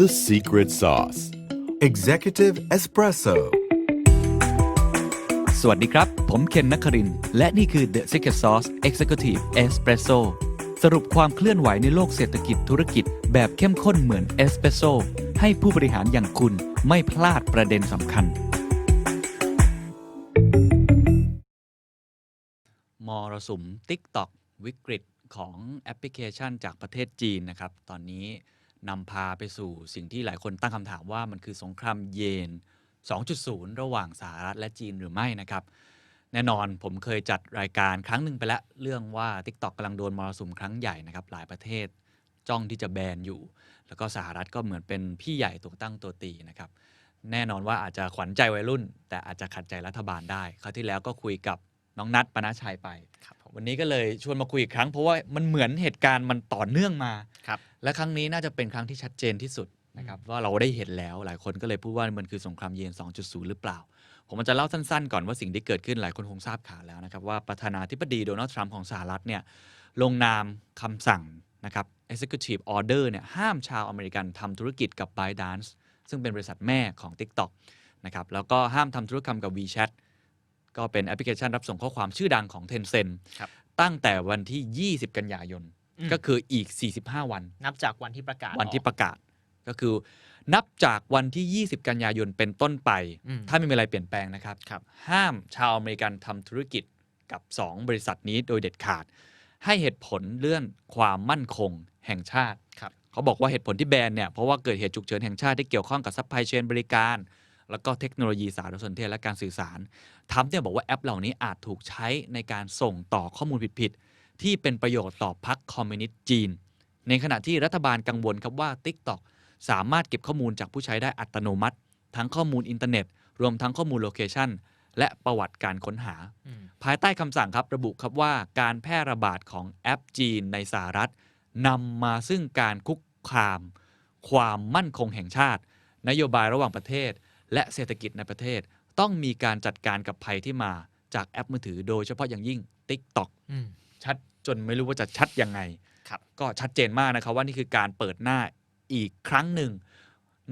the secret sauce. Executive Espresso. สวัสดีครับ ผมเคนนักคริน และนี่คือ The Secret Sauce Executive Espresso สรุปความเคลื่อนไหวในโลกเศรษฐกิจธุรกิจ แบบเข้มข้นเหมือนเอสเปรสโซให้ผู้บริหารอย่างคุณไม่พลาดประเด็นสำคัญ มรสุม TikTok วิกฤตของแอปพลิเคชันจากประเทศจีนนะครับ ตอนนี้ นำพาไปสู่สิ่งที่หลายคนตั้งคำถามว่ามันคือสงครามเยน2.0 ระหว่างสหรัฐและจีนหรือไม่นะครับ แน่นอนผมเคยจัดรายการครั้งหนึ่งไปแล้วเรื่องว่า TikTok กำลังโดนมรสุมครั้งใหญ่นะครับหลายประเทศจ้องที่จะแบนอยู่ แล้วก็สหรัฐก็เหมือนเป็นพี่ใหญ่ตัวตั้งตัวตีนะครับแน่นอนว่าอาจจะขวัญใจวัยรุ่น แต่อาจจะขัดใจรัฐบาลได้ คราวที่แล้วก็คุยกับน้องนัทปนาชัยไปครับ วันนี้ก็เลยชวนมาคุยอีกครั้งเพราะว่ามันเหมือนเหตุการณ์มันต่อเนื่องมา ครับ และครั้งนี้น่าจะเป็นครั้งที่ชัดเจนที่สุดนะครับว่าเราได้เห็นแล้วหลายคนก็เลยพูดว่ามันคือสงครามเย็น 2.0 หรือเปล่า ผมมันจะเล่าสั้นๆ ก่อนว่าสิ่งที่เกิดขึ้นหลายคนคงทราบข่าวแล้วนะครับว่าประธานาธิบดีโดนัลด์ทรัมป์ของสหรัฐเนี่ยลงนามคำสั่งนะครับ executive order เนี่ยห้ามชาวอเมริกันทำธุรกิจกับ ByteDance ซึ่งเป็นบริษัทแม่ของ TikTok นะครับแล้วก็ห้ามทำธุรกรรมกับ WeChat ก็เป็นแอปพลิเคชันรับส่งข้อความชื่อดังของ Tencent ครับ ตั้งแต่วันที่ 20 กันยายนอืมก็คืออีก 45 วัน นับจากวันที่ประกาศวันที่ออกประกาศ ก็คือ นับจากวันที่ 20 กันยายนเป็นต้นไป อืม ถ้าไม่มีอะไรเปลี่ยนแปลงนะครับ ครับ ห้ามชาวอเมริกันทำธุรกิจกับ 2 บริษัทนี้โดยเด็ดขาด ให้เหตุผลเรื่องความมั่นคงแห่งชาติ ครับ เขาบอกว่าเหตุผลที่แบนเนี่ย เพราะว่าเกิดเหตุฉุกเฉินแห่งชาติที่เกี่ยวข้องกับซัพพลายเชนบริการ แล้วก็เทคโนโลยีสารสนเทศและการสื่อสารทำเนี่ยบอกว่าแอปเหล่านี้อาจถูกใช้ในการส่งต่อข้อมูลผิดๆ ที่เป็นประโยชน์ต่อพรรคคอมมิวนิสต์จีน ในขณะที่รัฐบาลกังวลครับว่า TikTok สามารถเก็บข้อมูลจากผู้ใช้ได้อัตโนมัติ ทั้งข้อมูลอินเทอร์เน็ต รวมทั้งข้อมูลโลเคชันและประวัติการค้นหาอืมภายใต้คำสั่งครับระบุครับว่าการแพร่ระบาดของแอปจีนในสหรัฐนำมาซึ่งการคุกคาม ความมั่นคงแห่งชาติ นโยบายระหว่างประเทศ และเศรษฐกิจในประเทศ ต้องมีการจัดการกับภัยที่มาจากแอปมือถือโดยเฉพาะอย่างยิ่ง TikTok อืมชัดจนไม่รู้ว่าจะชัดยังไงครับก็ชัดเจนมากนะครับว่านี่คือการเปิดหน้าอีกครั้งหนึ่ง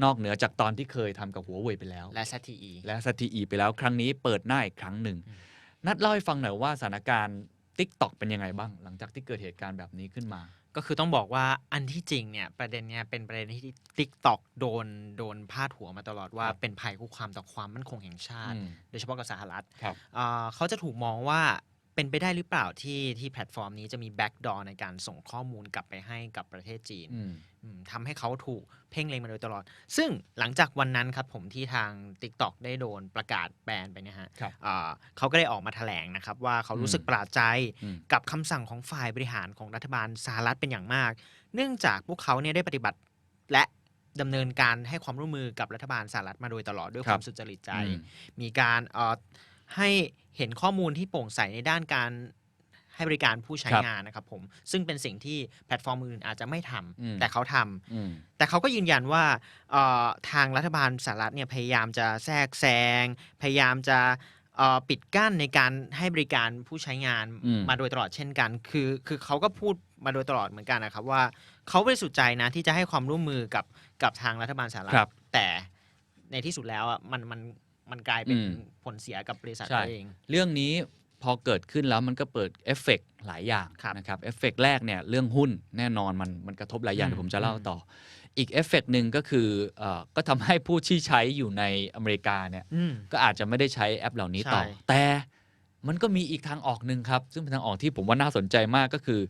นอกเหนือจากตอนที่เคยทำกับหัวเว่ยไปแล้ว และ ZTE และสตีอีไปแล้วครั้งนี้เปิดหน้าอีกครั้งหนึ่งอืมนัดเล่าให้ฟังหน่อยว่าสถานการณ์ TikTok เป็นยังไงบ้าง หลังจากที่เกิดเหตุการณ์แบบนี้ขึ้นมา ก็คือต้องบอกว่าอันที่จริงเนี่ยประเด็นเนี้ยเป็นประเด็นที่ TikTok โดนโดนพาดหัวมาตลอดว่าครับเป็นภัยคุกคามต่อความมั่นคงแห่งชาติอืมโดยเฉพาะกับสหรัฐครับอ่าเขาจะถูกมองว่า เป็นไปได้หรือเปล่าที่ที่แพลตฟอร์มนี้จะมีแบ็กดอร์ในการส่งข้อมูลกลับไปให้กับประเทศจีนอืมอืมทำให้เขาถูกเพ่งเล็งมาโดยตลอด ซึ่งหลังจากวันนั้นครับผมที่ทาง TikTok ได้โดนประกาศแบนไปเนี่ยฮะครับอ่าเขาก็ได้ออกมาแถลงนะครับ ว่าเขารู้สึกอืมประหลาดใจอืม กับคำสั่งของฝ่ายบริหารของรัฐบาลสหรัฐเป็นอย่างมาก เนื่องจากพวกเขาเนี่ยได้ปฏิบัติและดำเนินการให้ความร่วมมือกับรัฐบาลสหรัฐมาโดยตลอดด้วยคครับวามสุจริตใจ อืม มีการเอ่อ ให้เห็นข้อมูลที่โปร่งใสในด้านการให้บริการผู้ใช้ครับงานนะครับผม ซึ่งเป็นสิ่งที่แพลตฟอร์มอื่นอาจจะไม่ทำอืม แต่เขาทำ อืม แต่เขาก็ยืนยันว่าเอ่อทางรัฐบาลสหรัฐเนี่ยพยายามจะแทรกแซง พยายามจะเอ่อปิดกั้นในการให้บริการผู้ใช้งานอืม มาโดยตลอดเช่นกัน คือคือเขาก็พูดมาโดยตลอดเหมือนกันนะครับว่าเขาบริสุทธิ์ใจนะที่จะให้ความร่วมมือกับกับทางรัฐบาลสหรัฐ ครับ แต่ในที่สุดแล้วอะมันมัน มันกลายเป็นอืม ผลเสียกับบริษัทใช่เขาเอง เรื่องนี้พอเกิดขึ้นแล้วมันก็เปิดเอฟเฟกต์หลายอย่างครับนะครับเอฟเฟกต์แรกเนี่ยเรื่องหุ้นแน่นอนมันมันกระทบหลายอย่างอืม เดี๋ยวผมจะเล่าอืมต่อ อีกเอฟเฟกต์หนึ่งก็คือเอ่อก็ทำให้ผู้ที่ใช้อยู่ในอเมริกาเนี่ยอืม ก็อาจจะไม่ได้ใช้แอปเหล่านี้ต่อ ใช่ แต่ มันก็มีอีกทางออกหนึ่งครับ ซึ่งเป็นทางออกที่ผมว่าน่าสนใจมากก็คือ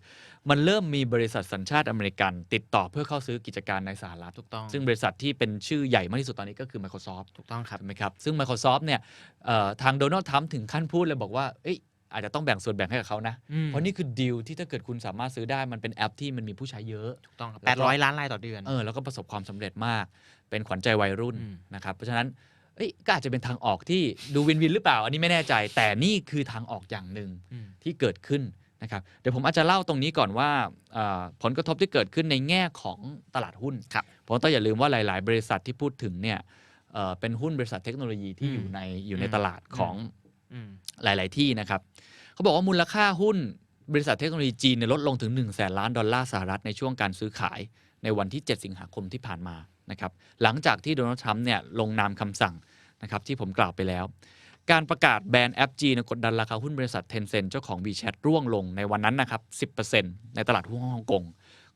มันเริ่มมีบริษัทสัญชาติอเมริกัน ติดต่อเพื่อเข้าซื้อกิจการในสหรัฐถูกต้อง ซึ่งบริษัทที่เป็นชื่อใหญ่มากที่สุดตอนนี้ก็คือ Microsoft ถูกต้องครับใช่ไหมครับ ซึ่ง Microsoft เนี่ยเอ่อทางโดนัลด์ทรัมป์ถึงขั้นพูดเลยบอกว่าเอ้ยอาจจะต้องแบ่งส่วนแบ่งให้กับเขานะอืมเพราะนี่คือดีลที่ถ้าเกิดคุณสามารถซื้อได้มันเป็นแอปที่มันมีผู้ใช้เยอะ ถูกต้องครับแล้วก็แปดร้อยล้านรายต่อเดือน เออ แล้วก็ประสบความสำเร็จมาก เป็นขวัญใจวัยรุ่นอืมนะครับ เพราะฉะนั้น เอ้ยก็อาจจะเป็นทางออกที่ดูวินวินหรือเปล่า อันนี้ไม่แน่ใจ แต่นี่คือทางออกอย่างหนึ่งอืม ที่เกิดขึ้นนะครับ เดี๋ยวผมอาจจะเล่าตรงนี้ก่อนว่าเอ่อผลกระทบที่เกิดขึ้นในแง่ของตลาดหุ้นครับเพราะต้องอย่าลืมว่าหลาย ๆ บริษัทที่พูดถึงเนี่ยเอ่อเป็นหุ้นบริษัทเทคโนโลยีที่อืมอยู่ในอยู่ในอืมตลาดของ อืม หลาย ๆ ที่นะครับ เขาบอกว่ามูลค่าหุ้นบริษัทเทคโนโลยีจีนเนี่ยลดลงถึง1นึ่งแสนล้านดอลลาร์สหรัฐในช่วงการซื้อขายในวันที่ 7 สิงหาคมที่ผ่านมานะครับ หลังจากที่โดนัลด์ทรัมป์เนี่ยลงนามคำสั่ง นะครับที่ผมกล่าวไปแล้ว การประกาศแบนแอปจีนกดดันราคาหุ้นบริษัท Tencent เจ้าของ WeChat ร่วงลงในวันนั้นนะครับ 10%ในตลาดหุ้นฮ่องกง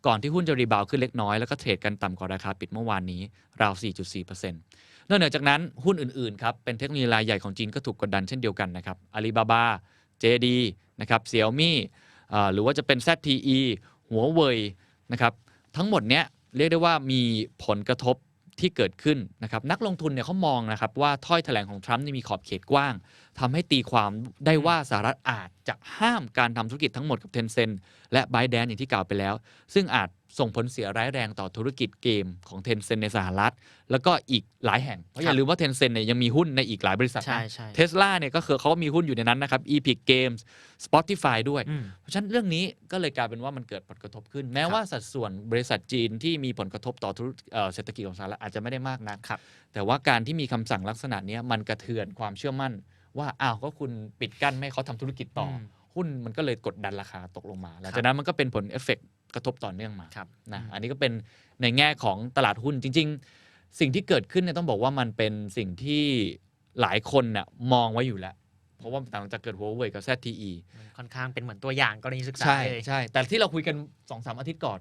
ก่อนที่หุ้นจะรีบาวขึ้นเล็กน้อย แล้วก็เทรดกันต่ำกว่าราคาปิดเมื่อวานนี้ราว 4.4%นอกเหนือจากนั้นหุ้นอื่นๆครับเป็นเทคโนโลยีรายใหญ่ของจีนก็ถูกกดดันเช่นเดียวกันนะครับอาลีบาบา JD นะครับเซี่ยมี่หรือว่าจะเป็น ZTE หัวเว่ยนะครับทั้งหมดเนี้ยเรียกได้ว่ามีผลกระทบ ที่เกิดขึ้นนะครับนักลงทุนเนี่ยเขามองนะครับว่าถ้อยแถลงของทรัมป์นี่มีขอบเขตกว้างทำให้ตีความได้ว่าสหรัฐอาจจะห้ามการทำธุรกิจทั้งหมดกับเทนเซ็นและไบแดนอย่างที่กล่าวไปแล้ว ซึ่งอาจ ส่งผลเสียร้ายแรงต่อธุรกิจเกมของ Tencent ในสหรัฐ แล้วก็อีกหลายแห่ง เพราะอย่าลืมว่า Tencent เนี่ยยังมีหุ้นในอีกหลายบริษัทใช่นะใช่เทสลาเนี่ยก็คือเขาก็มีหุ้นอยู่ในนั้นนะครับ Epic Games Spotify ด้วยอืมเพราะฉะนั้นเรื่องนี้ก็เลยกลายเป็นว่ามันเกิดผลกระทบขึ้น แม้ว่าสัดส่วนบริษัทจีนที่มีผลกระทบต่อธุรเอ่อเศรษฐกิจของสหรัฐอาจจะไม่ได้มากนักครับแต่ว่าการที่มีคำสั่งลักษณะเนี้ยมันกระเทือนความเชื่อมั่น ว่าอ้าวก็คุณปิดกั้นไม่ให้เขาทำธุรกิจต่ออมหุ้นมันก็เลยกดดันราคาตกลงมาหลังครับจากนั้นมันก็เป็นผลเอฟเฟกต์ กระทบต่อเนื่องมาครับนะอืมอันนี้ก็เป็นในแง่ของตลาดหุ้นจริง ๆ สิ่งที่เกิดขึ้นเนี่ยต้องบอกว่ามันเป็นสิ่งที่หลายคนเนี่ยมองไว้อยู่แล้ว เพราะว่าหลังจากเกิดหัวเว่ยกับ ZTE มันค่อนข้างเป็นเหมือนตัวอย่างกรณีศึกษาใช่เลยใช่แต่ที่เราคุยกัน2อสามอาทิตย์ก่อน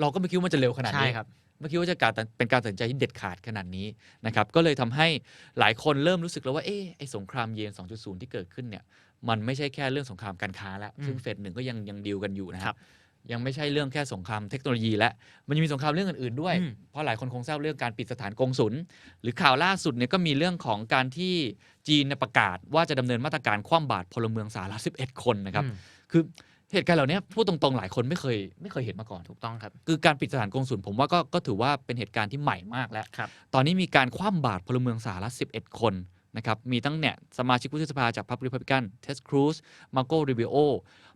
เราก็ไม่คิดว่ามันจะเร็วขนาดใช่นี้ครับไม่คิดว่าจะการตัดเป็นการตัดสินใจที่เด็ดขาดขนาดนี้นะครับก็เลยทำให้หลายคนเริ่มรู้สึกแล้วว่าเอ๊ะไอสงครามเย็น 2.0 ที่เกิดขึ้นเนี่ยมันไม่ใช่แค่เรื่องสงครามการค้าแล้วอืมซึ่งเฟดหนึ่งก็ยังยังดีลกันอยู่นะคครัรับบ ยังไม่ใช่เรื่องแค่สงครามเทคโนโลยีแล้วมันยังมีสงครามเรื่องอื่นๆด้วย อืม เพราะหลายคนคงทราบเรื่องการปิดสถานกงศุลหรือข่าวล่าสุดเนี่ยก็มีเรื่องของการที่จีนเนี่ยประกาศว่าจะดำเนินมาตรการคว่ำบาตรพลเมืองสหรัฐ11 คนนะครับ อืมคือเหตุการณ์เหล่านี้พูดตรงๆหลายคนไม่เคยไม่เคยเห็นมาก่อน ถูกต้องครับ คือการปิดสถานกงศุลผมว่าก็ก็ถือว่าเป็นเหตุการณ์ที่ใหม่มากแล้ว ครับ ตอนนี้มีการคว่ำบาตรพลเมืองสหรัฐ 11 คนนะครับ มีตั้งเนี่ยสมาชิกวุฒิสภาจากพรรคริพับลิกัน เทสครูซ มาโกริบิโอ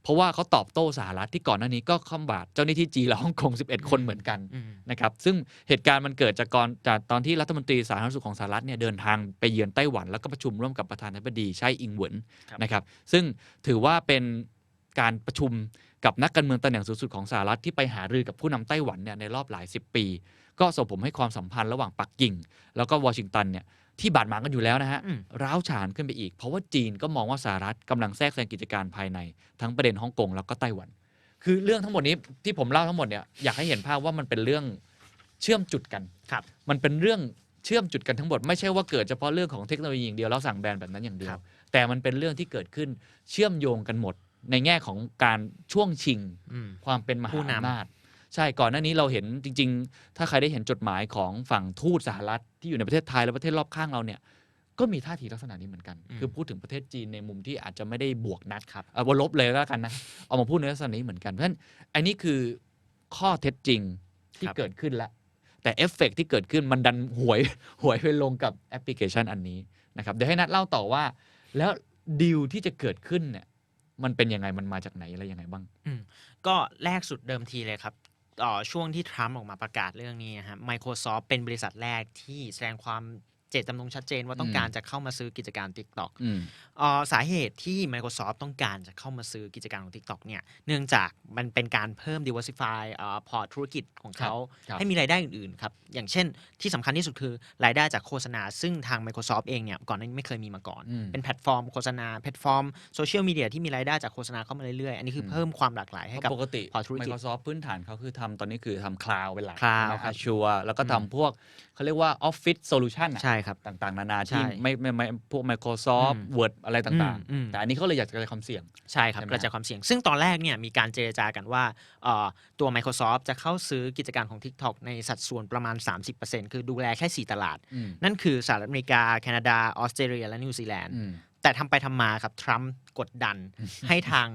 เพราะว่าเขาตอบโต้สหรัฐที่ก่อนหน้านี้ก็คว่ำบาตรเจ้าหน้าที่จีนและฮ่องกง 11 คนเหมือนกันอืมนะครับซึ่งเหตุการณ์มันเกิดจากก่อนจากตอนที่รัฐมนตรีสาธารณสุขของสหรัฐเนี่ยเดินทางไปเยือนไต้หวัน แล้วก็ประชุมร่วมกับประธานาธิบดีไช่อิงเหวินครับนะครับซึ่งถือว่าเป็นการประชุมกับนักการเมืองตำแหน่งสูงสุดของสหรัฐที่ไปหารือกับผู้นำไต้หวันเนี่ยในรอบหลายสิบปี ก็ส่งผมให้ความสัมพันธ์ระหว่างปักกิ่ง แล้วก็วอชิงตันเนี่ย ที่บาดหมางกันอยู่แล้วนะฮะอืมร้าวฉานขึ้นไปอีก เพราะว่าจีนก็มองว่าสหรัฐกำลังแทรกแซงกิจการภายใน ทั้งประเด็นฮ่องกงแล้วก็ไต้หวัน คือเรื่องทั้งหมดนี้ที่ผมเล่าทั้งหมดเนี่ยอยากให้เห็นภาพว่ามันเป็นเรื่องเชื่อมจุดกันครับ มันเป็นเรื่องเชื่อมจุดกันทั้งหมดไม่ใช่ว่าเกิดเฉพาะเรื่องของเทคโนโลยีอย่างเดียวแล้วสั่งแบนแบบนั้นอย่างเดียควรับแต่มันเป็นเรื่องที่เกิดขึ้นเชื่อมโยงกันหมด ในแง่ของการช่วงชิงอืมความเป็นมผู้หานำอำนาจ ใช่ก่อนหน้านี้เราเห็นจริง ๆ ถ้าใครได้เห็นจดหมายของฝั่งทูตสหรัฐที่อยู่ในประเทศไทยและประเทศรอบข้างเราเนี่ยก็มีท่าทีลักษณะนี้เหมือนกันอืมคือพูดถึงประเทศจีนในมุมที่อาจจะไม่ได้บวกนักครับเอาว่าลบเลยแล้วกันนะเอามาพูดในลักษณะนี้เหมือนกันเพราะฉะนั้นอันนี้คือข้อเท็จจริงที่ครับเกิดขึ้นแล้วแต่เอฟเฟกต์ที่เกิดขึ้นมันดันหวยหวยไปลงกับแอปพลิเคชันอันนี้นะครับเดี๋ยวให้นัดเล่าต่อว่า แล้วดีลที่จะเกิดขึ้นเนี่ยมันเป็นยังไงมันมาจากไหนอะไรยังไงบ้างก็แรกสุดเดิมทีเลยครับต่อ ช่วงที่ทรัมป์ออกมาประกาศเรื่องนี้นะ Microsoft เป็นบริษัทแรกที่แสดงความ เจตจำนงชัดเจนว่าต้องอืมการจะเข้ามาซื้อกิจการ TikTok อืมเอ่อสาเหตุที่ Microsoft ต้องการจะเข้ามาซื้อกิจการของ TikTok เนี่ยเนื่องจากมันเป็นการเพิ่ม diversify เอ่อพอร์ตธุรกิจของเขาครับให้มีรายได้อื่นๆครับอย่างเช่นที่สำคัญที่สุดคือรายได้จากโฆษณา ซึ่งทาง Microsoft เองเนี่ยก่อนหน้านี้ไม่เคยมีมาก่อนอืมเป็นแพลตฟอร์มโฆษณาแพลตฟอร์มโซเชียลมีเดียที่มีรายได้จากโฆษณาเข้ามาเรื่อยๆ อันนี้คืออมเพิ่มความหลากหลายให้กับปกติพอธุรกิจ Microsoft พื้นฐานเขาคือทำตอนนี้คือทำคลาวเป็นหลัก Cloud นะครับ Azure แล้วก็อืมทำพวกเขาเรียกว่า Office Solution อะใช่ครับ ต่างๆ นานาใช่ที่ไม่ไม่ไม่พวก Microsoft อืม Word อะไรต่างอืมอืม ๆ แต่อันนี้เขาเลยอยากจะกระจายความเสี่ยง ใช่ครับใช่ไหมกระจายความเสี่ยง ซึ่งตอนแรกเนี่ยมีการเจรจากันว่าเอ่อตัว Microsoft จะเข้าซื้อกิจการของ TikTok ในสัดส่วนประมาณ 30%คือดูแลแค่ 4 ตลาด อืมนั่นคือสหรัฐอเมริกา แคนาดา ออสเตรเลีย และนิวซีแลนด์ อืม แต่ทำไปทำมาครับ ทรัมป์กดดัน ให้ทาง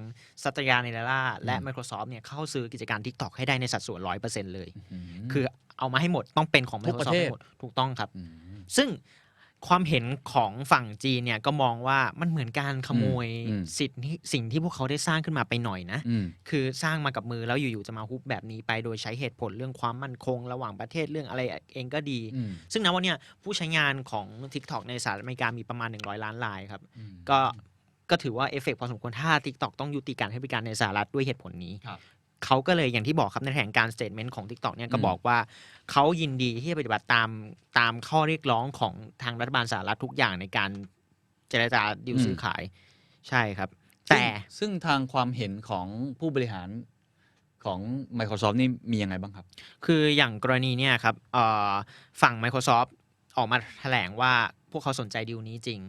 สัตยาเนเดล่าและ อืม Microsoft เนี่ยเข้าซื้อกิจการ TikTok ให้ได้ในสัดส่วน 100%เลยมคือเอามาให้หมดต้องเป็นของ ทุกประ Microsoft เทศ ให้หมดถูกต้องครับ ม ซึ่งความเห็นของฝั่งจีนเนี่ยก็มองว่ามันเหมือนการขโมยอืม สิทธิ์ที่สิ่งที่พวกเขาได้สร้างขึ้นมาไปหน่อยนะ อืม คือสร้างมากับมือแล้วอยู่ๆจะมาฮุบแบบนี้ไปโดยใช้เหตุผลเรื่องความมั่นคง ระหว่างประเทศเรื่องอะไรเองก็ดี อืม ซึ่งนะวันเนี้ยผู้ใช้งานของ TikTok ในสหรัฐอเมริกามีประมาณ 100 ล้านรายครับ อืม ก็ก็ถือว่าเอฟเฟกต์พอสมควรถ้า TikTok ต้องยุติการให้บริการในสหรัฐด้วยเหตุผลนี้ ครับ เขาก็เลยอย่างที่บอกครับในแถลงการ statement ของ TikTok เนี่ยก็อืมบอกว่าเขายินดีที่จะปฏิบัติตามตามข้อเรียกร้องของทางรัฐบาลสหรัฐทุกอย่างในการเจรจาดิวซื้อขายใช่ครับ แต่ซึ่งซึ่งทางความเห็นของผู้บริหารของ Microsoft นี่มียังไงบ้างครับ คืออย่างกรณีเนี่ยครับเอ่อฝั่ง Microsoft ออกมาแถลงว่าพวกเขาสนใจดีลนี้จริง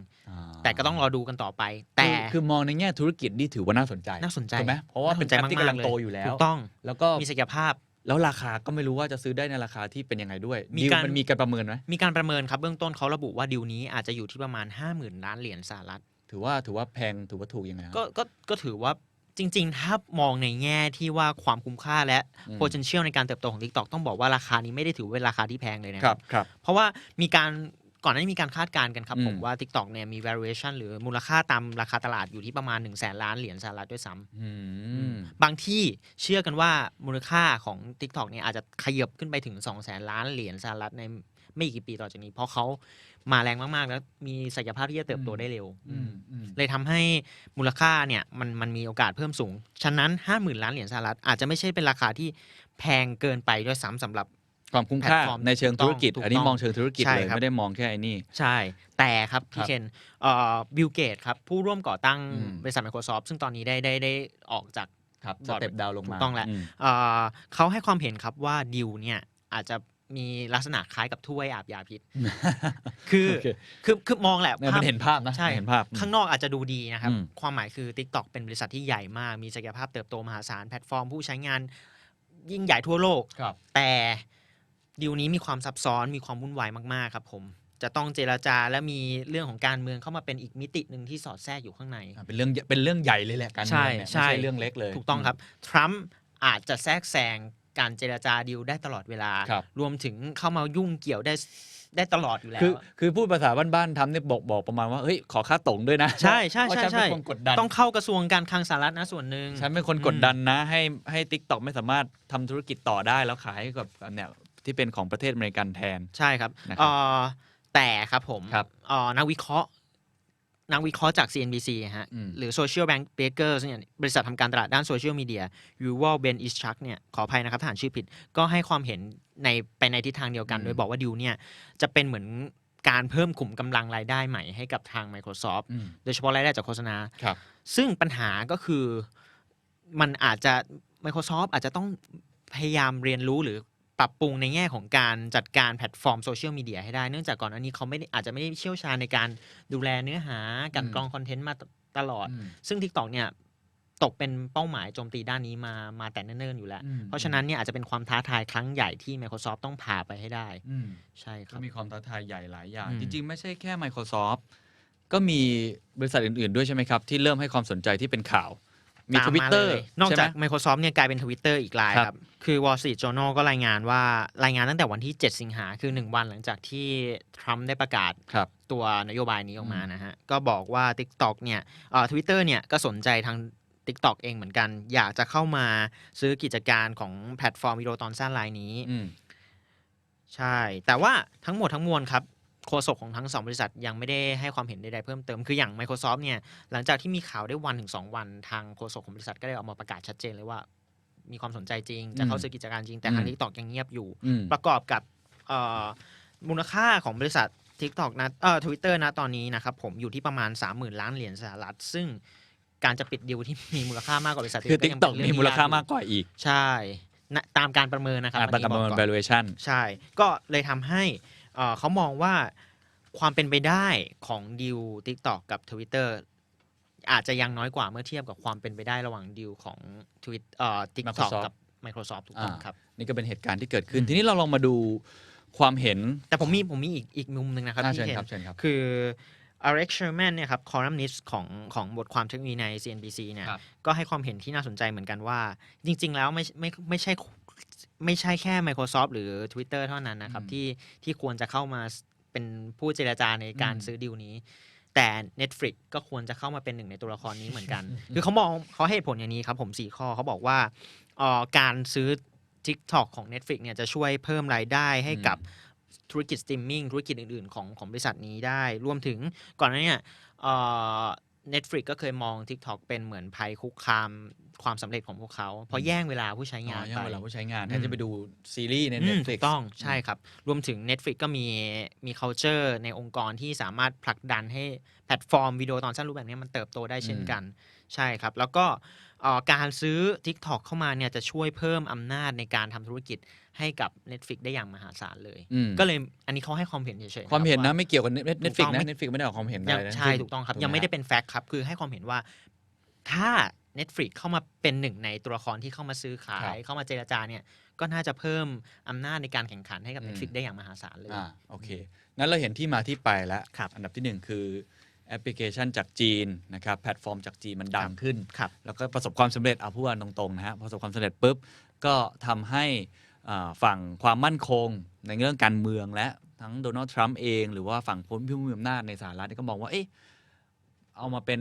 แต่ก็ต้องรอดูกันต่อไป แต่คือคือมองในแง่ธุรกิจนี่ถือว่าน่าสนใจน่าสนใจถูกไหมเพราะว่าเป็นน่แอปที่กำลังๆโตอยู่แล้วถูกต้องแล้วก็มีศักยภาพแล้วราคาก็ไม่รู้ว่าจะซื้อได้ในราคาที่เป็นยังไงด้วยมีดีลการมันมีการประเมินไหมมีการประเมินครับเบื้องต้นเขาระบุว่าดีลนี้อาจจะอยู่ที่ประมาณ 50,000 ล้านเหรียญสหรัฐ ถือว่าถือว่าแพงถือว่าถูกยังไงครับก็ก็ก็ถือว่า จริงๆ ถ้ามองในแง่ที่ว่าความคุ้มค่าและ อืม potential ในการเติบโตของ TikTok ต้องบอกว่าราคานี้ไม่ได้ถือว่าเป็นราคาที่แพงเลยนะคครัรับ บครับ เพราะว่ามีการก่อนหน้านี้มีการคาดการณ์กันครับอืม ผมว่า TikTok เนี่ยมี valuation หรือมูลค่าตามราคาตลาดอยู่ที่ประมาณ 1 0 0 0 0แสนล้านเหรียญสหรัฐด้วยซ้ำ อืม บางที่เชื่อกันว่ามูลค่าของ TikTok เนี่ยอาจจะขยับขึ้นไปถึง 2 0 0แสนล้านเหรียญสหรัฐใน ไม่กี่ปีต่อจากนี้ เพราะเขามาแรงมากๆ แล้วมีศักยภาพที่จะเติบโตได้เร็ว อืมอืมเลยทำให้มูลค่าเนี่ยมันมันมีโอกาสเพิ่มสูง ฉะนั้น 50,000 ล้านเหรียญสหรัฐอาจจะไม่ใช่เป็นราคาที่แพงเกินไปด้วยซ้ำสำหรับ ความคุ้มค่าแพลตฟอร์มในเชิงธุรกิจ ถูกต้องอันนี้มองเชิงธุรกิจใช่เลยครับ ไม่ได้มองแค่ไอ้นี่ ใช่ แต่ครับคพี่รับเคนเอ่อบิลเกตครับ ผู้ร่วมก่อตั้งอืม บริษัท Microsoft ซึ่งตอนนี้ได้ได้ได้ออกจาก ครับบสอร์ดเต็ปดาวลงถูมากต้องแล้ว ม เอ่อเขาให้ความเห็นครับว่าดิวเนี่ยอาจจะ มีลักษณะคล้ายกับถ้วยอาบยาพิษ คือโอเค คือคือมองแหละเนี่ยมันเห็นภาพนะใช่เห็นภาพ ข้างนอกอาจจะดูดีนะครับ อืม ความหมายคือ TikTok เป็นบริษัทที่ใหญ่มาก มีศักยภาพเติบโตมหาศาลแพลตฟอร์มผู้ใช้งาน ยิ่งใหญ่ทั่วโลก ครับ แต่ดีลนี้มีความซับซ้อนมีความวุ่นวายมาก ๆ ครับผม จะต้องเจราจาและมีเรื่องของการเมืองเข้ามาเป็นอีกมิติหนึ่งที่สอดแทรกอยู่ข้างใน อะเป็นเรื่องเป็นเรื่องใหญ่เลยแหละการเมืองเนี่ยใช่ไม่ใช่ ใช่เรื่องเล็กเลย ถูกต้องครับ ทรัมป์อาจจะแทรกแซง การเจราจาดีลได้ตลอดเวลา ครับ รวมถึงเข้ามายุ่งเกี่ยวได้ได้ตลอดอยู่แล้ว คือคือพูดภาษาบ้านๆทำเนี่ยบอกบอกประมาณว่าเฮ้ยขอค่าตรงด้วยนะใช่ใช่เพราะใช่ฉันใช่ เป็นคนกดดันต้องเข้ากระทรวงการคลังสหรัฐนะส่วนหนึ่ง ฉันเป็นคนกดดันนะ ให้ให้ t ิ k t o k ไม่สามารถทำธุรกิจต่อได้แล้วขายให้กับเนี่ยที่เป็นของประเทศอเมริกันแทน ใช่ครับนะครับเอ่อแต่ครับผมครับ เอ่อนักวิเคราะห์ นักวิเคราะห์จาก CNBC ฮะอืมหรือ Social Bank Baker เนี่ย บริษัททำการตลาดด้านโซเชียลมีเดียยูวอลเบนอิชชักเนี่ย ขออภัยนะครับถ้าอ่านชื่อผิด ก็ให้ความเห็นในไปในทิศทางเดียวกันอืมโดยบอกว่าดิวเนี่ยจะเป็นเหมือนการเพิ่มขุมกำลังรายได้ใหม่ให้กับทาง Microsoft อืมโดยเฉพาะรายได้จากโฆษณาครับซึ่งปัญหาก็คือมันอาจจะ Microsoft อาจจะต้องพยายามเรียนรู้หรือ ปรับปรุงในแง่ของการจัดการแพลตฟอร์มโซเชียลมีเดียให้ได้เนื่องจากก่อนอันนี้เขาไม่ได้อาจจะไม่ได้เชี่ยวชาญในการดูแลเนื้อหาการอืมกรองคอนเทนต์มาตตลอดอืมซึ่ง TikTok เนี่ยตกเป็นเป้าหมายโจมตีด้านนี้มามาแต่เนิ่นๆอยู่แล้วอืมเพราะฉะนั้นเนี่ยอาจจะเป็นความท้าทายครั้งใหญ่ที่ Microsoft ต้องผ่าไปให้ได้อืมใช่คก็รับมีความท้าทายใหญ่หลายอย่างอืมจริง ๆ ไม่ใช่แค่ Microsoft ก็มีบริษัทอื่น ๆ ด้วยใช่ไหมครับ ที่เริ่มให้ความสนใจที่เป็นข่าว มีตาทวิตเตอร์เลยนอกจาก Microsoft เนี่ยกลายเป็น Twitter อีกรายครับ ครับคือ Wall Street Journal ก็รายงานว่ารายงานตั้งแต่วันที่ 7 สิงหาคือ 1 วันหลังจากที่ทรัมป์ได้ประกาศครับ ตัวนโยบายนี้ออกมาอืมนะฮะ ก็บอกว่า TikTok เนี่ยเอ่อ Twitter เนี่ยก็สนใจทาง TikTok เองเหมือนกัน อยากจะเข้ามาซื้อกิจการของแพลตฟอร์มวิดีโอตอนสั้นรายนี้ อืม ใช่ แต่ว่าทั้งหมดทั้งมวลครับโฆษกของทั้งสองบริษัทยังไม่ได้ให้ความเห็นใดๆเพิ่มเติม คืออย่าง Microsoft เนี่ยหลังจากที่มีข่าวได้วันถึง 2 วันทางโฆษกของบริษัทก็ได้ออกมาประกาศชัดเจนเลยว่า มีความสนใจจริง จะเข้าซื้อกิจการจริง แต่ทางอืม TikTok ยังเงียบอยู่อืมประกอบกับเอ่อมูลค่าของบริษัท TikTok นะเอ่อ Twitter นะตอนนี้นะครับผมอยู่ที่ประมาณ 30,000 ล้านเหรียญสหรัฐ ซึ่งการจะปิดดีลที่มีมูลค่ามากกว่าบริษัทคือ Twitter ยัง TikTok เป็นเรื่มีงมูลค่าที่มากกว่าอีก ใช่นะตามการประเมินนะครับอ่าอันตามนี้การประเมินบอกก่อน valuation ใช่ ก็เลยทำให้เอ่อเขามองว่าความเป็นไปได้ของดิว TikTok กับ Twitter อาจจะยังน้อยกว่าเมื่อเทียบกับความเป็นไปได้ระหว่างดิวของ Twitter เอ่อ TikTok Microsoft กับ Microsoft ถูกต้องอ่าครับ นี่ก็เป็นเหตุการณ์ที่เกิดขึ้น ทีนี้เราลองมาดูความเห็น แต่ผมมีผมมีอีกอีกมุมหนึ่งนะครับอ่าที่เชิญเห็นครับเชิญครับคือ Alex Sherman เนี่ยครับคอลัมนิสต์ของของบทความเทคโนโลยีใน CNBC เนี่ยครับก็ให้ความเห็นที่น่าสนใจเหมือนกันว่า จริง ๆ แล้วไม่ไม่ไม่ใช่ไม่ใช่แค่ Microsoft หรือ Twitter เท่านั้นนะครับอืมที่ที่ควรจะเข้ามาเป็นผู้เจรจาในการอืมซื้อดีลนี้ แต่ Netflix ก็ควรจะเข้ามาเป็นหนึ่งในตัวละครนี้เหมือนกัน คือเขามองเขาให้เหตุผลอย่างนี้ครับผมสี่ข้อเขาบอกว่าเอ่อการซื้อ TikTok ของ Netflix เนี่ยจะช่วยเพิ่มรายได้ให้กับธุรกิจสตรีมมิ่งธุรกิจอื่น ๆ ของของบริษัทนี้ได้ รวมถึงก่อนหน้าเนี้เอ่อ Netflix ก็เคยมอง TikTok เป็นเหมือนภัยคุกคามความสำเร็จของพวกเขา เพราะอืมแย่งเวลาผู้ใช้งานอ๋อไปเวลาผู้ใช้งานอืมแทนจะไปดูซีรีส์ในอืม Netflix ถูกต้องใช่ครับ รวมถึง Netflix ก็มีมี culture ในองค์กรที่สามารถผลักดันให้แพลตฟอร์มวิดีโอตอนสั้นรูปแบบนี้มันเติบโตได้เช่นกัน ใช่ครับ แล้วก็เอ่อ การซื้อ TikTok เข้ามาเนี่ยจะช่วยเพิ่มอำนาจในการทำธุรกิจให้กับ Netflix ได้อย่างมหาศาลเลย อืม ก็เลยอันนี้เขาให้ความเห็นเฉยๆความเห็นรับนะไม่เกี่ยวกับ Net- ถูก Netflix ต้องนะไม่ Netflix ไม่ได้ออกความเห็นยัอะงไรนะใช่ถูกต้องครับ ยังไม่ได้เป็นแฟกต์ครับ คือให้ความเห็นว่าถ้า Netflix เข้ามาเป็นหนึ่งในตัวละครที่เข้ามาซื้อขาย เข้ามาเจรจาเนี่ยก็น่าจะเพิ่มอำนาจในการแข่งขันให้กับ Netflix ได้อย่างมหาศาลเลย อ่าโอเคงั้นเราเห็นที่มาที่ไปแล้ว ครับ อันดับที่หนึ่งคือ แอปพลิเคชันจากจีนนะครับแพลตฟอร์มจากจีนมันดังขึ้นครับแล้วก็ประสบความสำเร็จเอาพูดกันตรงๆนะฮะประสบความสำเร็จปุ๊บก็ทำให้อ่าฝั่งความมั่นคงในเรื่องการเมืองและทั้งโดนัลด์ทรัมป์เอง หรือว่าฝั่งผู้มีอำนาจในสหรัฐเนี่ยก็มองว่าเอ๊ะเอามาเป็น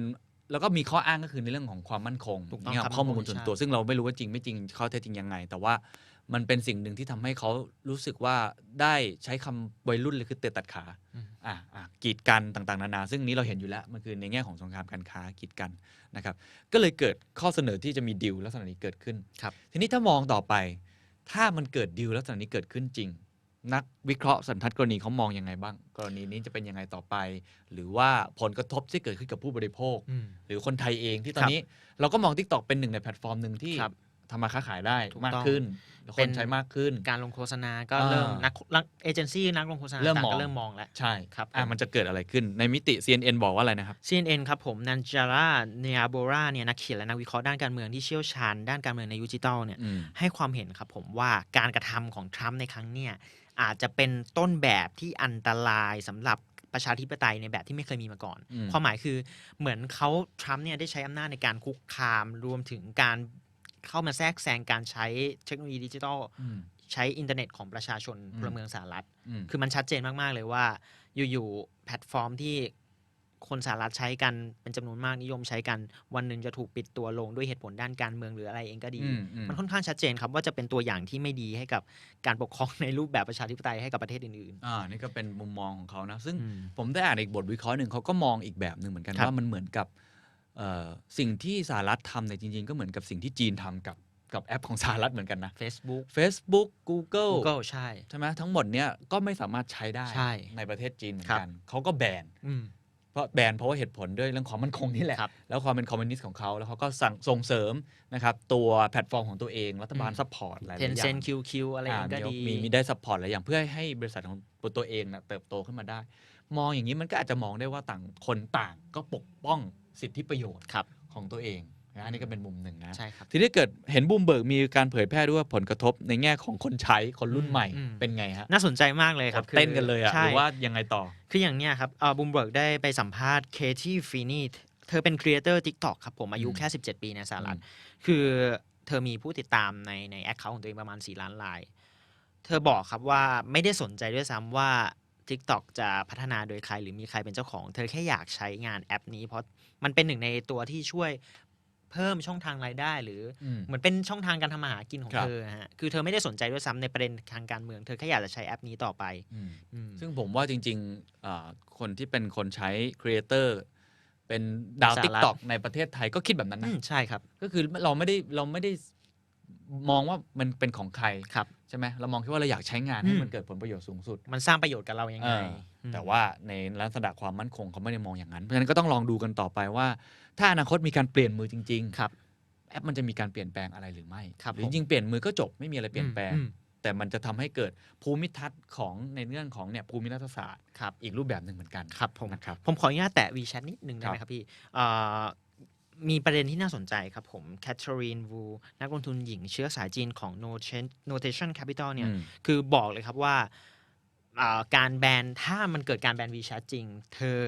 แล้วก็มีข้ออ้างก็คือในเรื่องของความมั่นคงถูกต้องเนี่ยครับข้อมูลส่วนตัว ใช่ ซึ่งเราไม่รู้ว่าจริงไม่จริงข้อเท็จจริงยังไง แต่ว่ามันเป็นสิ่งหนึ่งที่ทำให้เขารู้สึกว่าได้ใช้คำวัยรุ่นเลยคือเตะตัดขาอืม อะอะกีดกันต่างๆนานา ซึ่งนี้เราเห็นอยู่แล้วมันคือในแง่ของสงครามการค้ากีดกันนะครับ ก็เลยเกิดข้อเสนอที่จะมีดีลลักษณะนี้เกิดขึ้น ครับ ทีนี้ถ้ามองต่อไป ถ้ามันเกิดดีลลักษณะนี้เกิดขึ้นจริง นักวิเคราะห์สันทัดกรณีเขามองยังไงบ้าง กรณีนี้จะเป็นยังไงต่อไป หรือว่าผลกระทบที่เกิดขึ้นกับผู้บริโภคอืมหรือคนไทยเองที่ตอนครับนี้ เราก็มอง t ิ k t o k เป็นหนึ่งในแพลตฟอร์มหนึ่งที่ครับทำมาค้าขายได้ถูกมากต้องขึ้นแล้วเป็คนนใช้มากขึ้น การลงโฆษณาก็อ่าเริ่มนักนักเอเจนซี่นักลงโฆษณาเริ่มต่างมองก็เริ่มมองแล้วใช่ครับอะผมมันจะเกิดอะไรขึ้นในมิติ CNN บอกว่าอะไรนะครับ CNN ครับผมนันจาร่าเนียโบราเนี่ยนักเขียนและนักวิเคราะห์ด้านการเมืองที่เชี่ยวชาญด้านการเมืองในยุคดิจิตอลเนี่ยอืมให้ความเห็นครับผมว่าการกระทำของทรัมป์ในครั้งเนี่ย อาจจะเป็นต้นแบบที่อันตรายสำหรับประชาธิปไตยในแบบที่ไม่เคยมีมาก่อนอืมความหมายคือเหมือนเขาทรัมป์เนี่ยได้ใช้อำนาจในการคุกคามรวมถึงการเข้ามาแทรกแซงการใช้เทคโนโลยีดิจิทัลอืมใช้อินเทอร์เน็ตของประชาชนอืมพลเมืองสหรัฐอืมคือมันชัดเจนมาก ๆ เลยว่า อยู่ ๆ แพลตฟอร์มที่ คนสหรัฐใช้กันเป็นจำนวนมากนิยมใช้กัน วันหนึ่งจะถูกปิดตัวลงด้วยเหตุผลด้านการเมืองหรืออะไรเองก็ดีอืมอืมมันค่อนข้างชัดเจนครับว่าจะเป็นตัวอย่างที่ไม่ดีให้กับการปกครองในรูปแบบประชาธิปไตยให้กับประเทศอื่นอ่านี่ก็เป็นมุมมองของเขานะซึ่งๆอืมผมได้อ่านอีกบทวิเคราะห์หนึ่งเขาก็มองอีกแบบหนึ่งเหมือนกันครับว่ามันเหมือนกับเอ่อสิ่งที่สหรัฐทำเนี่ยจริง ๆ ก็เหมือนกับสิ่งที่จีนทำกับกับแอปของสหรัฐเหมือนกันนะ Facebook Facebook Google Google ใช่ ใช่ไหมทั้งหมดเนี้ยก็ไม่สามารถใช้ได้ใช่ในประเทศจีนเหมือนครับกัน เขาก็แบนอืม เพราะแบนเพราะว่าเหตุผลด้วยเรื่องความมั่นคงนี่แหละ ครับแล้วความเป็นคอมมิวนิสต์ของเขาแล้วเขาก็สั่งส่งเสริมนะครับตัวแพลตฟอร์มของตัวเองรัฐบาลอืม ซัพพอร์ตหลายๆอเทนย่าเซงนคิวคิวอะไรเองก็อ่าดี มีมีได้ซัพพอร์ตหลายอย่างเพื่อให้บริษัทของตัวเองนะเติบโตขึ้นมาได้ มองอย่างนี้มันก็อาจจะมองได้ว่าต่างคนต่างก็ปกป้องสิทธิประโยชน์ครับ ของตัวเองนะ อันนี้ก็เป็นมุมหนึ่งนะใช่ครับทีนี้เกิดเห็นบูมเบิร์กมีการเผยแพร่ด้วยว่าผลกระทบในแง่ของคนใช้คนรุ่นใหม่อืมเป็นไงฮะน่าสนใจมากเลยครับเต้นกันเลยอะใช่หรือว่ายังไงต่อ คืออย่างเนี้ยครับบูมเบิร์กได้ไปสัมภาษณ์เคที่ฟีนีเธอเป็นครีเอเตอร์ TikTok ครับผมอายุอืมแค่ 17 ปีในสหรัฐอืมคือเธอมีผู้ติดตามในในแอคเคาท์ของตัวเองประมาณ 4 ล้านราย เธอบอกครับว่าไม่ได้สนใจด้วยซ้ำว่า TikTok จะพัฒนาโดยใครหรือมีใครเป็นเจ้าของ เธอแค่อยากใช้งานแอปนี้เพราะมันเป็นหนึ่งในตัวที่ช่วย เพิ่มช่องทางรายได้ หรืออืมเหมือนเป็นช่องทางการทำมาหากินของครับเธอฮะคือเธอไม่ได้สนใจด้วยซ้ำในประเด็นทางการเมืองเธอแค่อยากจะใช้แอปนี้ต่อไปอืมอืมซึ่งผมว่าจริงๆอ่าคนที่เป็นคนใช้ครีเอเตอร์เป็นดาวสหติ๊กรัฐต็อกในประเทศไทยก็คิดแบบนั้นอืนะมใช่ครับ ก็คือเราไม่ได้เราไม่ได้มองว่ามันเป็นของใครครับ ใช่ไหมเรามองแค่ว่าเราอยากใช้งานให้อืมมันเกิดผลประโยชน์สูงสุด มันสร้างประโยชน์กับเรายังไงเอออืมแต่ว่าในลักษณะความมั่นคงเขาไม่ได้มองอย่างนั้น เพราะฉะนั้นก็ต้องลองดูกันต่อไปว่า ถ้าอนาคตมีการเปลี่ยนมือจริงครับๆแอปมันจะมีการเปลี่ยนแปลงอะไรหรือไม่ครับหรือผมจริงๆเปลี่ยนมือก็จบไม่มีอะไรเปลี่ยนแปลงอืมแต่มันจะทำให้เกิดภูมิทัศน์ของในเรื่องของเนี่ยภูมิรัฐศาสตร์ครับอีกรูปแบบหนึ่งเหมือนกันครับผมนะครับผมขออนุญาตแตะ WeChat นิดนึงได้ไหมครับครับพี่เอ่อ มีประเด็นที่น่าสนใจครับผมแคทเธอรีนวูนักลงทุนหญิงเชื้อสายจีนของ Notation- Notation Capital เนี่ยอืมคือบอกเลยครับว่าอ่าการแบนถ้ามันเกิดการแบน WeChat จริง เธอ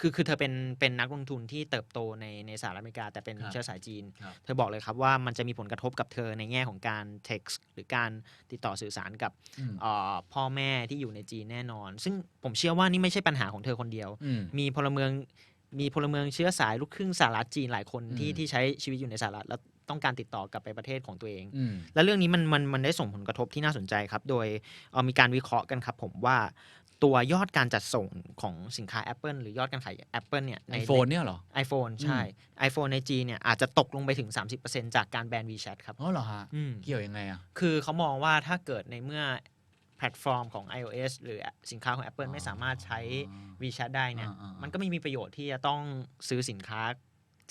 คือคือเธอเป็นเป็นนักลงทุนที่เติบโตในในสหรัฐอเมริกา แต่เป็นครับเชื้อสายจีนครับเธอบอกเลยครับว่ามันจะมีผลกระทบกับเธอในแง่ของการ text หรือการติดต่อสื่อสารกับอืมเอ่อพ่อแม่ที่อยู่ในจีนแน่นอน ซึ่งผมเชื่อว่านี่ไม่ใช่ปัญหาของเธอคนเดียวอืมมีพลเมือง มีพลเมืองเชื้อสายลูกครึ่งสหรัฐจีนหลายคนที่อืมที่ใช้ชีวิตอยู่ในสหรัฐแล้วต้องการติดต่อกลับไปประเทศของตัวเองอืมและเรื่องนี้มันมันมันได้ส่งผลกระทบที่น่าสนใจครับ โดยเอ่อมีการวิเคราะห์กันครับ ผมว่าตัวยอดการจัดส่งของสินค้า Apple หรือยอดการขาย Apple เนี่ยไอในโฟนเนี่ยเหรอ iPhone ใช่ iPhone ในจีนเนี่ยอาจจะตกลงไปถึง 30%จากการแบน WeChat ครับอ๋อเหรอฮะอืมเกี่ยวยังไงอะคือเขามองว่าถ้าเกิดในเมื่อ แพลตฟอร์มของ iOS หรือสินค้าของ Apple อ๋อไม่สามารถใช้ WeChat ได้เนี่ยอ่าอ่าอ่ามัมันก็ไม่มีประโยชน์ที่จะต้องซื้อสินค้า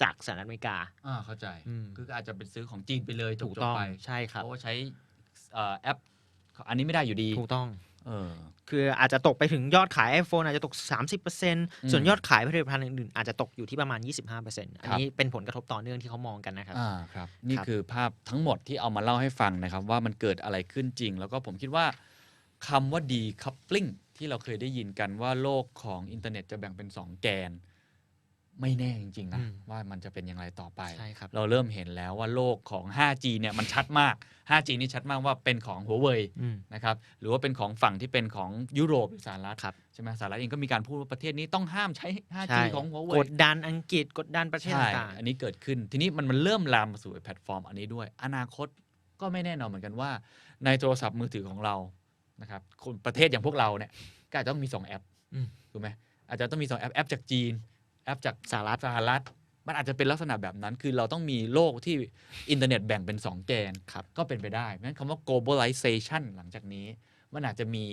จากสหรัฐอเมริกา อ่าเข้าใจอืมคืออาจจะเป็นซื้อของจีนไปเลยจถูบกๆต้องไปใช่ครับ เพราะว่าใช้เอ่อแอป อันนี้ไม่ได้อยู่ดี ถูกต้องเออคืออาจจะตกไปถึงยอดขาย iPhone อาจจะตก 30%ส่วนยอดขายผลิตภัณฑ์อื่นๆอาจจะตกอยู่ที่ประมาณ 25%อันนี้เป็นผลกระทบต่อเนื่องที่เขามองกันนะครับอ่าครับ นี่ครับคือภาพทั้งหมดที่เอามาเล่าให้ฟังนะครับ ว่ามันเกิดอะไรขึ้นจริง แล้วก็ผมคิดว่า คำว่า decoupling ที่เราเคยได้ยินกันว่าโลกของอินเทอร์เน็ตจะแบ่งเป็น 2 แกน ไม่แน่จริง ๆ นะ อืม ว่ามันจะเป็นอย่างไรต่อไป ใช่ครับ เราเริ่มเห็นแล้วว่าโลกของ 5G เนี่ยมันชัดมาก 5G นี่ชัดมากว่าเป็นของ Huawei อืม นะครับหรือว่าเป็นของฝั่งที่เป็นของยุโรปหรือสหรัฐครับใช่ไหมสหรัฐเองก็มีการพูดว่าประเทศนี้ต้องห้ามใช้ 5G ใช่ของ Huawei กดดันอังกฤษกดดันประเทศใช่ต่างอันนี้เกิดขึ้น ทีนี้มันมันเริ่มลามมาสู่แพลตฟอร์มอันนี้ด้วย อนาคตก็ไม่แน่นอนเหมือนกันว่า ในโทรศัพท์มือถือของเรา นะครับคนประเทศอย่างพวกเราเนี่ยก็อาจจะต้องมี 2 แอปอืมถูกไหมอาจจะต้องมี 2 แอป แอปจากจีน แอปจากสหรัฐสหรัฐ มันอาจจะเป็นลักษณะแบบนั้น คือเราต้องมีโลกที่อินเทอร์เน็ตแบ่งเป็น 2 แกนครับก็เป็นไปได้เพราะฉะนั้นคำว่า globalization หลังจากนี้ มันอาจจะมี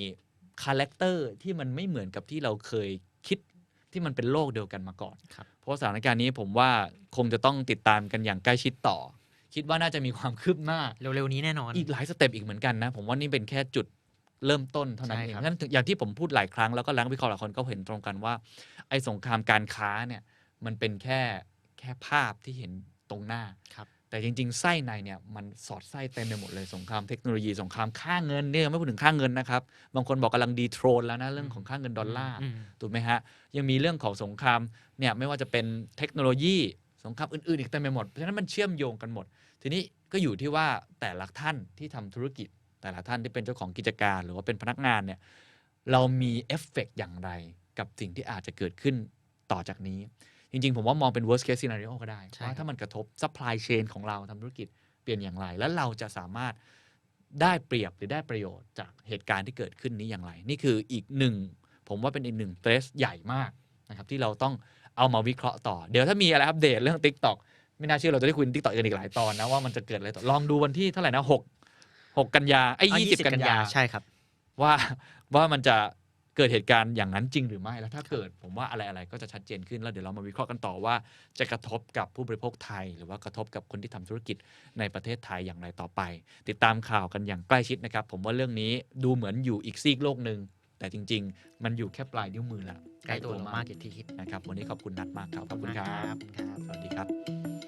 คาแรคเตอร์ที่มันไม่เหมือนกับที่เราเคยคิดที่มันเป็นโลกเดียวกันมาก่อนครับเพราะสถานการณ์นี้ผมว่าคงจะต้องติดตามกันอย่างใกล้ชิดต่อ คิดว่าน่าจะมีความคืบหน้า เร็วๆนี้แน่นอน อีกหลายสเต็ปอีกเหมือนกันนะ ผมว่านี่เป็นแค่จุด เริ่มต้นเท่านั้นใช่เองครับงั้นถึงอย่างที่ผมพูดหลายครั้งแล้วก็แล้งวิเคราะห์หลายคนก็เห็นตรงกันว่าไอ้สงครามการค้าเนี่ยมันเป็นแค่แค่ภาพที่เห็นตรงหน้าครับแต่จริงๆ ไส้ในเนี่ยมันสอดไส้เต็มไปหมดเลยสงครามเทคโนโลยีสงครามค่าเงินเนี่ยยังไม่พูดถึงค่าเงินนะครับ บางคนบอกกำลังดีโทรนแล้วนะเรื่องของค่าเงินดอลลาร์อืมถูกไหมฮะ ยังมีเรื่องของสงครามเนี่ยไม่ว่าจะเป็นเทคโนโลยีสงครามอื่นๆ อีกเต็มไปหมด เพราะฉะนั้นมันเชื่อมโยงกันหมด ทีนี้ก็อยู่ที่ว่าแต่ละท่านที่ทำธุรกิจ แต่ละท่านที่เป็นเจ้าของกิจการ หรือว่าเป็นพนักงานเนี่ยเรามีเอฟเฟกต์อย่างไรกับสิ่งที่อาจจะเกิดขึ้นต่อจากนี้ จริง ๆ ผมว่ามองเป็น worst case scenario ก็ได้ใช่ว่าครับถ้ามันกระทบ supply chain ของเราทำธุรกิจเปลี่ยนอย่างไร แล้วเราจะสามารถได้เปรียบหรือได้ประโยชน์จากเหตุการณ์ที่เกิดขึ้นนี้อย่างไร นี่คืออีกหนึ่ง ผมว่าเป็นอีกหนึ่งเทสใหญ่มากนะครับที่เราต้องเอามาวิเคราะห์ต่อ เดี๋ยวถ้ามีอะไรอัปเดตเรื่อง Tik t o อกไม่น่าเชื่อเราจะได้คุยทิกตอกกันอีกหลายตอนนะว่ามันจะเกิดอะไรต่อลองดูวันที่เท่าไหร่นะหก หกกันยาไอ้อ๋อยี่สิบกันยาใช่ครับ ว่าว่ามันจะเกิดเหตุการณ์อย่างนั้นจริงหรือไม่แล้วถ้าเกิดผมว่าอะไรๆก็จะชัดเจนขึ้นแล้วเดี๋ยวเรามาวิเคราะห์กันต่อว่า จะกระทบกับผู้บริโภคไทย หรือว่ากระทบกับคนที่ทำธุรกิจในประเทศไทยอย่างไรต่อไป ติดตามข่าวกันอย่างใกล้ชิดนะครับ ผมว่าเรื่องนี้ดูเหมือนอยู่อีกซีกโลกหนึ่งแต่จริง ๆ มันอยู่แค่ปลายนิ้วมือแล้วใกล้ตัวเรามากอย่างที่คิดนะครับวันนี้ขอบคุณนัดมากครับขอบคุณครัขอบบคุณครับสวัสดีครับ